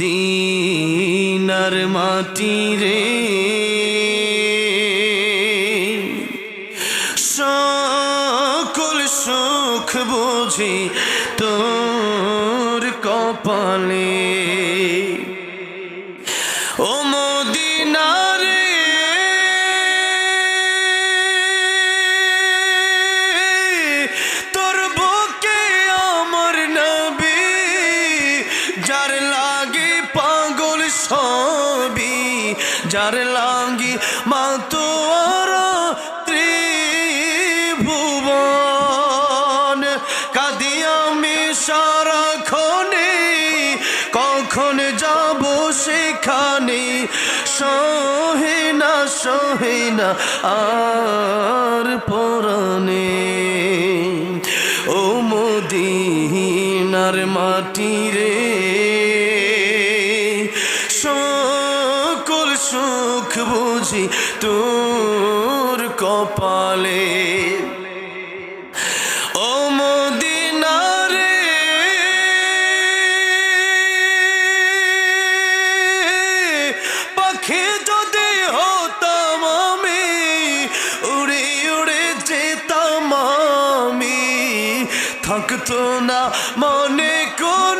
মদিনার মাটি রে। সকল সুখ বুঝি তোর কপালে। ও তোর বুকে আমার নবী, যার লাগি যার লাঙ্গি মা তোর ত্রিভুবন কাদি আমি সারাক্ষণে কখন যাব সেখানে? সহে না সহে না আর পরানে ও মদিনার মাটি রে সুখ বুঝি তোর কপালে। ও মদিনারে পাখি যদি উড়ে উড়ে যেতাম থাকতো না মনে কোনো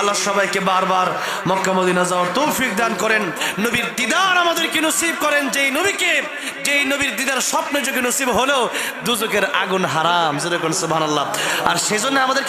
আল্লাহ সবাইকে বারবার মক্কা মদিনা যাওয়ার তৌফিক দান করেন। নবীর দিদার আমাদেরকে নসিব করেন, যেই নবীকে, যেই নবীর দিদার স্বপ্ন যোগে নসিব হলেও দুজকের আগুন হারাম, যেরকম সুবহানাল্লাহ। আর সেজন্য আমাদেরকে